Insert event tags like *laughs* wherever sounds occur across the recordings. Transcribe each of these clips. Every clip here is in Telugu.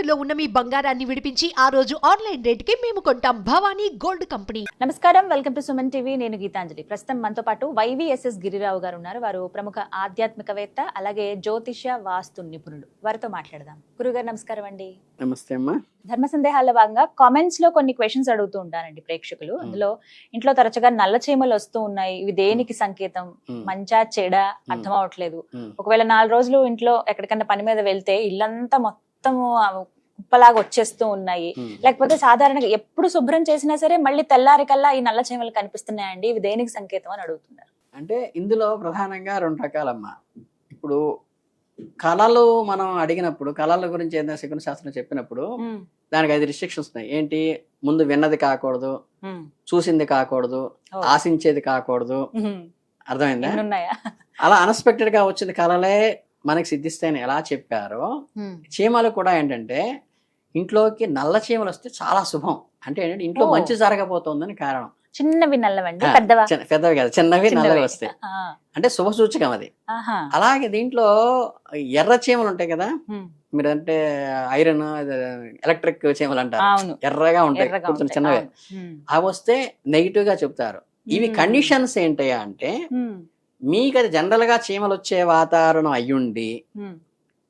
తాకట్టులో ఉన్న మీ బంగారాన్ని విడిపించి ఆ రోజు ఆన్లైన్ రేటుకి మేము కొంటాం. Bhavani gold company. నమస్కారం. Welcome to Suman TV. నేను గీతాంజలి. ప్రస్తుతం మనతో పాటు వైవిఎస్ఎస్ గిరిరావు గారు ఉన్నారు. వారు ప్రముఖ ఆధ్యాత్మికవేత్త అలాగే జ్యోతిష వాస్తు నిపుణుడు. వారితో మాట్లాడదాం. గురుగారు నమస్కారం అండి. నమస్తే అమ్మా. ధర్మ సందేహాల్లో భాగంగా కామెంట్స్లో కొన్ని క్వశ్చన్స్ అడుగుతూ ఉంటారండి ప్రేక్షకులు. అందులో ఇంట్లో తరచుగా నల్ల చీమలు వస్తూ ఉన్నాయి. ఇవి దేనికి సంకేతం? మంచా చెడ? అర్థం అవట్లేదు ఒకవేళ నాలుగు రోజులు ఇంట్లో ఎక్కడికన్నా పని మీద వెళ్తే ఇల్లంతా మొత్తము కుప్పలాగా వచ్చేస్తూ ఉన్నాయి. లేకపోతే సాధారణంగా ఎప్పుడు శుభ్రం చేసినా సరే మళ్ళీ తెల్లారికల్లా ఈ నల్ల చీమలు కనిపిస్తున్నాయండి. ఇవి దేనికి సంకేతం అని అడుగుతున్నారు. అంటే ఇందులో ప్రధానంగా రెండు రకాలమ్మా. ఇప్పుడు కళలు మనం అడిగినప్పుడు కళల గురించి ఏదైనా శకున శాస్త్రం చెప్పినప్పుడు దానికి ఐదు రిస్ట్రిక్షన్స్ ఉన్నాయి. ఏంటి? ముందు విన్నది కాకూడదు చూసింది కాకూడదు. ఆశించేది కాకూడదు. అర్థమైందా? అలా అన్ఎక్స్పెక్టెడ్గా వచ్చిన కళలే మనకి సిద్ధిస్తాయని ఎలా చెప్పారో చీమలు కూడా ఏంటంటే ఇంట్లోకి నల్ల చీమలు వస్తే చాలా శుభం. అంటే ఏంటంటే ఇంట్లో. మంచి జరగబోతోందని కారణం. చిన్నవి నల్లవండి పెద్దవా? కాదు చిన్నవి. నల్లవి వస్తాయి. అంటే శుభ సూచకం అది. అలాగే దీంట్లో ఎర్ర చీమలు ఉంటాయి కదా మీరు అంటే ఐరన్ ఎలక్ట్రిక్ చీమలు అంటారు. ఎర్రగా ఉంటాయి కొంచెం చిన్నవి. అవి వస్తే నెగిటివ్గా చెప్తారు. ఇవి కండిషన్స్ ఏంటయ్యా అంటే మీకు అది జనరల్గా చీమలు వచ్చే వాతావరణం అయ్యుండి ఉమ్,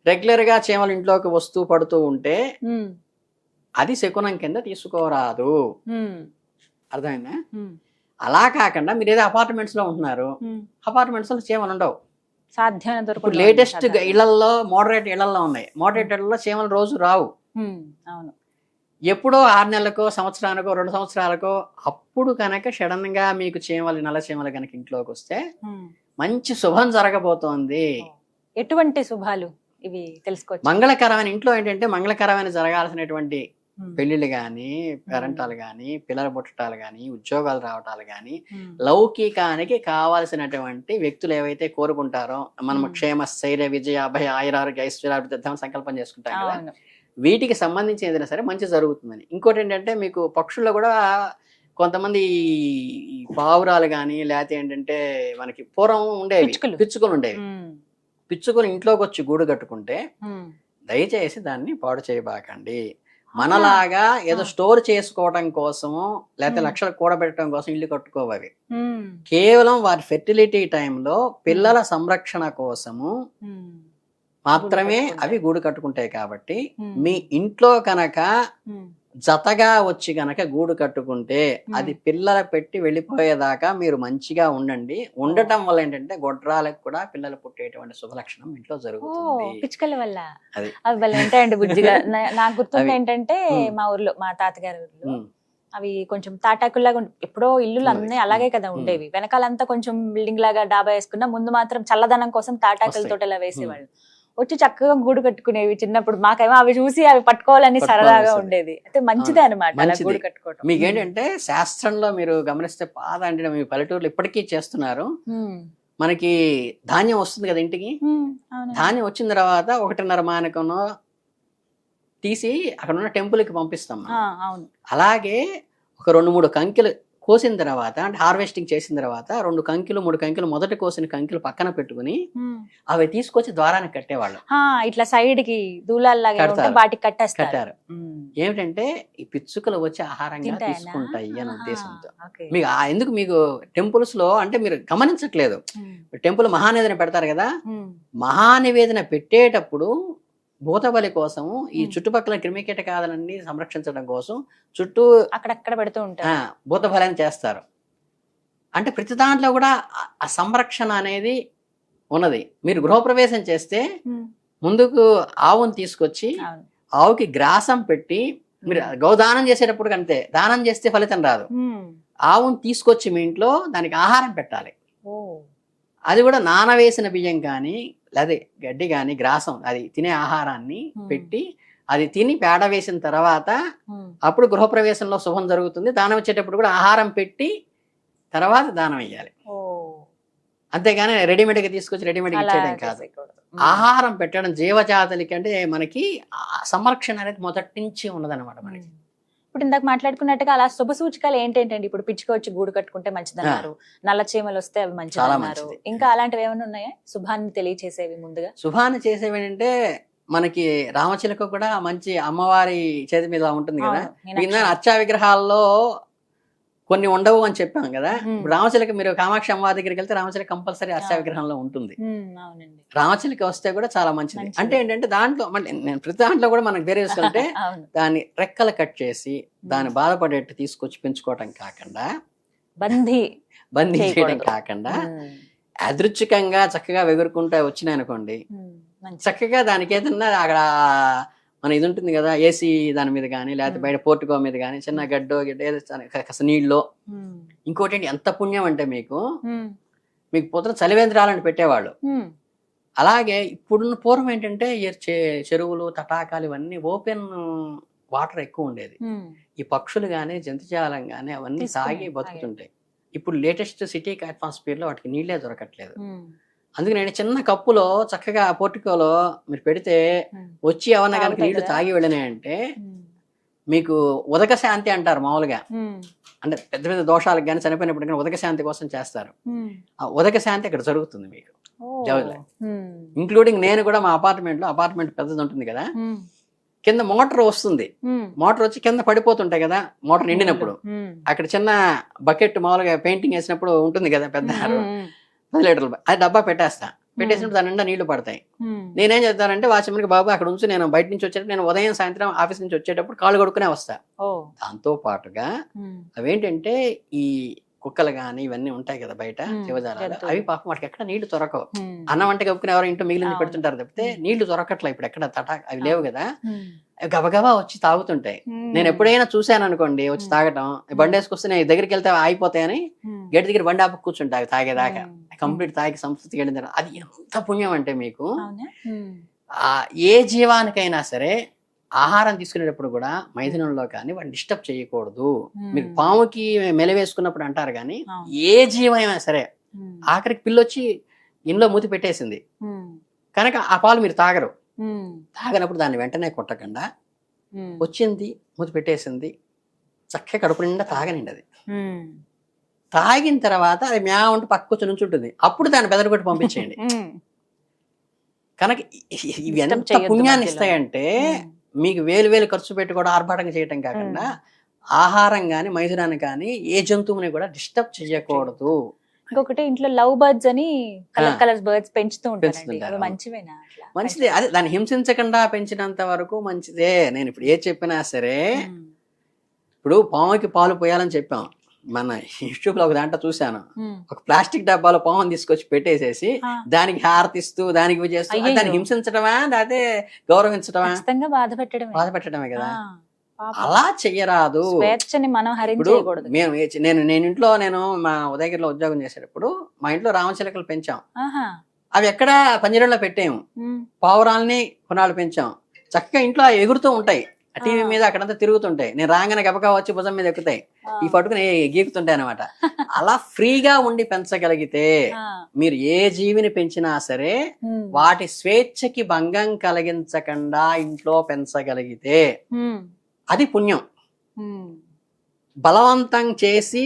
రెగ్యులర్గా చీమలు ఇంట్లోకి వస్తూ పడుతూ ఉంటే అది శకునం కింద తీసుకోరాదు. అర్థమైందా? అలా కాకుండా మీరు ఏదో అపార్ట్మెంట్స్లో ఉంటున్నారు ఉమ్. అపార్ట్మెంట్స్లో చీమలు ఉండవు. సాధ్యమైన లేటెస్ట్ ఇళ్ళలో మోడరేట్ ఇళ్ళలో ఉన్నాయి. మోడరేట్ ఇళ్ళలో చీమలు రోజు రావు. అవును. ఎప్పుడో ఆరు నెలలకో సంవత్సరానికో రెండు సంవత్సరాలకో అప్పుడు కనుక సడన్గా మీకు చీమలు నల్ల చీమలు కనుక ఇంట్లోకి వస్తే. మంచి శుభం జరగబోతోంది. ఎటువంటి శుభాలు ఇవి తెలుసుకోవచ్చు? మంగళకరమైన ఇంట్లో ఏంటంటే మంగళకరమైన జరగాల్సినటువంటి పెళ్ళిళ్ళు కానీ పేరెంటాలు కానీ పిల్లల పుట్టటాలు కానీ ఉద్యోగాలు రావటాలు కానీ లౌకికానికి కావాల్సినటువంటి వ్యక్తులు ఏవైతే కోరుకుంటారో మనం. క్షేమ స్థైర్య విజయ అభయ ఆయురారోగ్య ఐశ్వర్యాభివృద్ధి సంకల్పం చేసుకుంటాం కదా వీటికి సంబంధించి ఏదైనా సరే మంచి జరుగుతుందని. ఇంకోటి ఏంటంటే మీకు పక్షుల్లో కూడా కొంతమంది ఈ పావురాలు కానీ లేకపోతే ఏంటంటే మనకి పూర్వం ఉండేవి పిచ్చుకలు. ఉండేవి. పిచ్చుకలు ఇంట్లోకి వచ్చి గూడు కట్టుకుంటే. దయచేసి దాన్ని పాడు చేయబాకండి. మనలాగా ఏదో స్టోర్ చేసుకోవడం కోసము లేకపోతే. లక్షలు కూడబెట్టడం కోసం ఇల్లు కట్టుకోవాలి కేవలం వారి ఫెర్టిలిటీ టైంలో పిల్లల సంరక్షణ కోసము మాత్రమే. అవి గూడు కట్టుకుంటాయి కాబట్టి మీ ఇంట్లో కనుక జతగా వచ్చి గనక గూడు కట్టుకుంటే అది పిల్లల పెట్టి వెళ్ళిపోయేదాకా మీరు మంచిగా ఉండండి. ఉండటం వల్ల ఏంటంటే గొడ్రాలకు కూడా పిల్లలు పుట్టేటువంటి శుభలక్షణం ఇంట్లో జరుగుతుంది. పిచ్చుకల వల్ల. అవి ఉంటాయండి నాకు గుర్తుంది. ఏంటంటే. మా ఊర్లో మా తాతగారి ఊర్లో అవి కొంచెం తాటాకుల్లాగా ఎప్పుడో ఇల్లులు. అన్నీ అలాగే కదా ఉండేవి. వెనకాలంతా కొంచెం బిల్డింగ్ లాగా డాబా వేసుకున్నా ముందు మాత్రం చల్లదనం కోసం తాటాకులతో ఇలా వేసేవాళ్ళు. వచ్చి చక్కగా గూడు కట్టుకునేవి చిన్నప్పుడు మాకేమో అవి చూసి అవి పట్టుకోవాలని పట్టుకోవాలి సరదాగా. ఉండేది అయితే మంచిదే అనమాట. గూడు కట్టుకోవడం మీకు ఏంటంటే శాస్త్రంలో మీరు గమనిస్తే పాద అంటే మీ పల్లెటూరులో ఇప్పటికీ చేస్తున్నారు. మనకి ధాన్యం వస్తుంది కదా ఇంటికి. ధాన్యం వచ్చిన తర్వాత ఒకటిన్నర మానకను తీసి అక్కడ ఉన్న టెంపుల్కి పంపిస్తాం అలాగే ఒక రెండు మూడు కంకిలు కోసిన తర్వాత అంటే హార్వెస్టింగ్ చేసిన తర్వాత రెండు కంకిలు మూడు కంకిలు మొదట కోసిన కంకిలు పక్కన పెట్టుకుని. అవి తీసుకొచ్చి ద్వారానికి కట్టేవాళ్ళు ఇట్లా సైడ్కి. వాటికి కట్టేస్తారు కట్టారు. ఏమిటంటే ఈ పిచ్చుకలు వచ్చి ఆహారంగా? తీసుకుంటాయి అనే ఉద్దేశంతో. మీకు ఎందుకు మీకు టెంపుల్స్లో అంటే మీరు గమనించట్లేదు టెంపుల్ మహానివేదన పెడతారు కదా మహానివేదన పెట్టేటప్పుడు భూతబలి కోసము ఈ. చుట్టుపక్కల క్రిమికీటకాలన్నీ సంరక్షించడం కోసం చుట్టూ అక్కడక్కడ పెడుతూ ఉంటారు. భూతబలిని చేస్తారు. అంటే ప్రతి దాంట్లో కూడా ఆ- సంరక్షణ అనేది ఉన్నది. మీరు గృహప్రవేశం చేస్తే ముందుకు ఆవును తీసుకొచ్చి ఆవుకి గ్రాసం పెట్టి మీరు గౌదానం చేసేటప్పుడు అంతే. దానం చేస్తే ఫలితం రాదు. ఆవును తీసుకొచ్చి మీ ఇంట్లో దానికి ఆహారం పెట్టాలి. అది కూడా నానవేసిన బియ్యం కానీ లేదా గడ్డి కానీ గ్రాసం అది తినే ఆహారాన్ని. పెట్టి అది తిని పేడ వేసిన తర్వాత. అప్పుడు గృహప్రవేశంలో శుభం జరుగుతుంది దానం వచ్చేటప్పుడు కూడా ఆహారం పెట్టి తర్వాత దానం వేయాలి అంతేగాని రెడీమేడ్గా తీసుకొచ్చి రెడీమేడ్గా ఇచ్చేయడం కాదు. ఆహారం పెట్టడం జీవజాతులకి అంటే మనకి సంరక్షణ అనేది మొదటి నుంచి ఉన్నదన్నమాట మనకి. ఇప్పుడు ఇందాక మాట్లాడుకున్నట్టుగా అలా శుభ సూచికలు ఏంటంటండి? ఇప్పుడు పిచ్చుక వచ్చి గూడు కట్టుకుంటే మంచిదన్నారు. నల్ల చీమలు వస్తే అవి మంచిది చాలా అన్నారు మంచిది. ఇంకా అలాంటివి ఏమైనా ఉన్నాయా? శుభాన్ని తెలియచేసేవి ముందుగా. శుభాన్ని చేసేవి ఏంటంటే మనకి రామచిలక కూడా మంచి అమ్మవారి చేతి మీద ఉంటుంది. కింద? అచ్చా విగ్రహాల్లో కొన్ని ఉండవు అని చెప్పాం కదా. రామచిలక మీరు కామాక్షి అమ్మవారి దగ్గరికి వెళ్తే రామచిలక కంపల్సరీ అవును. విగ్రహంలో ఉంటుంది. రామచిలక వస్తే కూడా చాలా మంచిది. అంటే ఏంటంటే దాంట్లో మళ్ళీ నేను ప్రతి దాంట్లో కూడా మనకు వేరే *laughs* దాన్ని రెక్కలు కట్ చేసి దాన్ని బాధపడేట్టు తీసుకొచ్చి పెంచుకోవటం కాకుండా బందీ *laughs* బందీ చేయడం. కాకుండా అదృచ్ఛికంగా చక్కగా వెగురుకుంటా వచ్చినాయి అనుకోండి ఉమ్, మంచి చక్కగా దానికి ఏదన్నా అక్కడ మన ఇది ఉంటుంది కదా ఏసీ దాని మీద కానీ లేకపోతే. బయట పోర్టుకో మీద కానీ చిన్న గడ్డో గిడ్డ ఏదో చిన్న కాస్త నీళ్ళు. ఉమ్, ఇంకోటి ఏంటి ఎంత పుణ్యం అంటే మీకు మీకు పొద్దున చలివేంద్రాలని పెట్టేవాళ్ళు. అలాగే ఇప్పుడున్న పూర్వం ఏంటంటే చెరువులు తటాకాలు ఇవన్నీ ఓపెన్ వాటర్ ఎక్కువ ఉండేది. ఈ పక్షులు కానీ జంతుజాలం కానీ అవన్నీ తాగి బతుకుతుంటాయి. ఇప్పుడు లేటెస్ట్ సిటీ అట్మాస్ఫియర్లో వాటికి నీళ్ళే దొరకట్లేదు. అందుకే నేను చిన్న కప్పులో చక్కగా పోర్టికోలో మీరు పెడితే వచ్చి ఎవరన్నా కనుక నీళ్ళు? తాగి వెళ్ళినాయంటే మీకు ఉదక శాంతి అంటారు మామూలుగా. అంటే పెద్ద పెద్ద దోషాలకు కానీ చనిపోయినప్పుడు కానీ ఉదక శాంతి కోసం చేస్తారు. ఆ ఉదక శాంతి అక్కడ జరుగుతుంది మీకు. ఇంక్లూడింగ్ నేను కూడా మా అపార్ట్మెంట్లో అపార్ట్మెంట్ పెద్దది ఉంటుంది కదా. కింద మోటార్ వస్తుంది. మోటార్ వచ్చి కింద పడిపోతుంటాయి కదా మోటార్ నిండినప్పుడు. అక్కడ చిన్న బకెట్ మామూలుగా పెయింటింగ్ వేసినప్పుడు ఉంటుంది కదా పెద్ద పది లీటర్లు అది డబ్బా పెట్టేస్తా. పెట్టేసినప్పుడు దాని నిండా నీళ్ళు పడతాయి. ఉమ్. నేనేం చేస్తానంటే వాచ్మెన్కి బాబు అక్కడ ఉంచి నేను బయట నుంచి వచ్చేటప్పుడు నేను ఉదయం సాయంత్రం ఆఫీస్ నుంచి వచ్చేటప్పుడు కాళ్ళు కొడుకునే వస్తా. దాంతో పాటుగా ఉమ్, అవేంటంటే ఈ కుక్కలు కానీ ఇవన్నీ ఉంటాయి కదా బయట. శివజాలాలు. అవి పాపం వాటికి ఎక్కడ నీళ్ళు దొరకవు. అన్నం వంట కప్పుకుని ఎవరో ఇంట్లో మిగిలింది. పెడుతుంటారు తప్పితే. నీళ్ళు దొరకట్లే ఇప్పుడు ఎక్కడ తటా అవి లేవు కదా. గబగబా వచ్చి తాగుతుంటాయి. నేను ఎప్పుడైనా చూశాను అనుకోండి వచ్చి. తాగటం బండి వేసుకొస్తే నేను దగ్గరికి వెళ్తే ఆగిపోతాయని గేట్ దగ్గర బండి ఆపు కూర్చుంటా అవి తాగేదాకా. కంప్లీట్ తాగి సంస్కృతికి వెళ్ళిన తర్వాత అది ఎంత పుణ్యం అంటే మీకు అవునా? ఉమ్, ఆ ఏ జీవానికైనా సరే ఆహారం తీసుకునేటప్పుడు కూడా మైథునంలో కానీ వాడిని డిస్టర్బ్ చేయకూడదు. మీరు పాముకి మెలవేసుకున్నప్పుడు అంటారు కానీ. ఏ జీవమైనా సరే ఆఖరికి పిల్లొచ్చి ఇంట్లో మూతి పెట్టేసింది. కనుక ఆ పాలు మీరు తాగరు. తాగనప్పుడు దాన్ని వెంటనే కొట్టకుండా వచ్చింది మూతి పెట్టేసింది చక్కగా కడుపు నిండా తాగనిండి అది తాగిన తర్వాత అది మ్యా ఉంటూ పక్కకు వచ్చి నుంచుంటుంది. అప్పుడు దాన్ని బెదరగొట్టి పంపించేయండి. *laughs* ఉమ్, కనుక ఇవి ఎంత పుణ్యాన్ని. ఇస్తాయంటే మీకు వేలు వేలు ఖర్చు పెట్టి కూడా ఆర్భాటంగా చేయటం కాకుండా ఆహారం కానీ మైథునాన్ని కానీ ఏ జంతువుని కూడా డిస్టర్బ్ చేయకూడదు. ఇంకొకటి ఇంట్లో లవ్ బర్డ్స్ అని కలర్. కలర్ బర్డ్స్ పెంచుతూ. అవి మంచివేనా మంచిదే. అదే దాన్ని హింసించకుండా పెంచినంత వరకు మంచిదే. నేను ఇప్పుడు ఏ చెప్పినా సరే ఇప్పుడు పాముకి పాలు పోయాలని చెప్పాం. మన యూట్యూబ్లో ఒక దాంట్లో చూశాను. ఉమ్, ఒక ప్లాస్టిక్ డబ్బాలో పాముని తీసుకొచ్చి పెట్టేసేసి దానికి హారతిస్తూ దానికి చేస్తూ. దాన్ని హింసించడమా లేకపోతే గౌరవించడమా ఖచ్చితంగా బాధ పెట్టడమే. బాధ పెట్టడమే కదా. అలా చెయ్యరాదు ఇప్పుడు మేము నేను నేను ఇంట్లో నేను మా ఉదయగిరిలో ఉద్యోగం చేసేటప్పుడు మా ఇంట్లో రామచిలకలు పెంచాం. అవి ఎక్కడ పంజరంలో పెట్టాము పావురాల్ని కొనాలు పెంచాం. చక్కగా ఇంట్లో ఎగురుతూ ఉంటాయి. టీవీ. మీద అక్కడంతా తిరుగుతుంటాయి. నేను రాగానే గబగా వచ్చి భుజం మీద ఎక్కుతాయి. ఈ పట్టుకుని గీకుతుంటాయి అనమాట *laughs* అలా ఫ్రీగా ఉండి పెంచగలిగితే మీరు ఏ జీవిని పెంచినా సరే వాటి స్వేచ్ఛకి భంగం కలిగించకుండా ఇంట్లో పెంచగలిగితే అది పుణ్యం. బలవంతం చేసి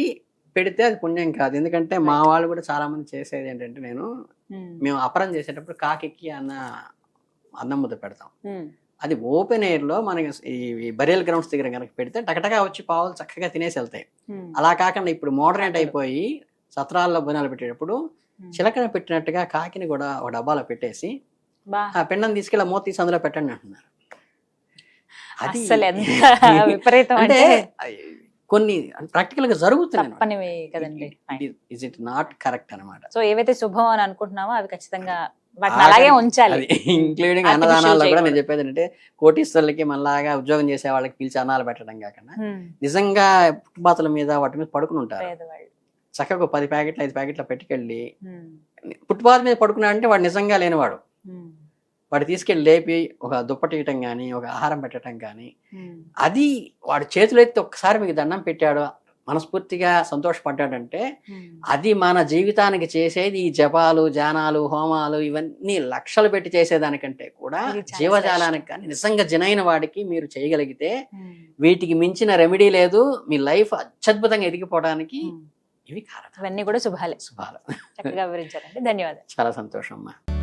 పెడితే అది పుణ్యం కాదు. ఎందుకంటే మా వాళ్ళు కూడా చాలా మంది చేసేది ఏంటంటే నేను మేము అపరం చేసేటప్పుడు కాకికి అన్న అన్నం ముద్ద పెడతాం. అది ఓపెన్ ఎయిర్లో మనకి ఈ బరియల్ గ్రౌండ్స్ దగ్గర కనుక పెడితే టకటగా వచ్చి పావులు చక్కగా తినేసి వెళ్తాయి. అలా కాకుండా ఇప్పుడు మోడర్నేట్ అయిపోయి సత్రాల్లో బునాలు పెట్టేటప్పుడు. చిలకన పెట్టినట్టుగా కాకిని కూడా ఒక డబ్బాలో పెట్టేసి ఆ పిండం తీసుకెళ్ళి మూత తీసి అందులో పెట్టండి అంటున్నారు. అది *laughs* విపరీతం అంటే కొన్ని ప్రాక్టికల్గా జరుగుతున్నాయి కదండి. ఇస్ ఇట్ నాట్ కరెక్ట్ అనమాట సో ఏవైతే శుభం అని అనుకుంటున్నామో అవి ఖచ్చితంగా అలాగే ఉంచాలి. ఇంక్లూడింగ్ అన్నదానాల్లో కూడా నేను. చెప్పేది ఏంటంటే కోటీశ్వర్లకి మనలాగా ఉద్యోగం చేసే వాళ్ళకి పిలిచి అన్నాలు పెట్టడం కాకుండా నిజంగా ఫుట్బాతుల మీద వాటి మీద పడుకుని ఉంటారు. చక్కగా పది ప్యాకెట్లు ఐదు ప్యాకెట్లు పెట్టుకెళ్ళి ఫుట్బాత్ మీద పడుకున్నాడంటే వాడు నిజంగా లేనివాడు. వాడు తీసుకెళ్ళి లేపి ఒక దుప్పటి ఇయటం కానీ ఒక ఆహారం పెట్టడం కానీ అది వాడు చేతులు ఎత్తి ఒక్కసారి మీకు దండం పెట్టాడు మనస్ఫూర్తిగా సంతోషపడ్డాడంటే అది మన జీవితానికి చేసేది ఈ జపాలు జానాలు హోమాలు ఇవన్నీ లక్షలు పెట్టి చేసేదానికంటే కూడా జీవజాలానికి కానీ నిజంగా జనైన వాడికి మీరు చేయగలిగితే వీటికి మించిన రెమెడీ లేదు మీ లైఫ్ అత్యద్భుతంగా ఎదిగిపోవడానికి. ఇవి కారణం. ఇవన్నీ కూడా శుభాలే. శుభాలు. చక్కగా వివరించారండి. ధన్యవాదాలు. చాలా సంతోషం అమ్మా.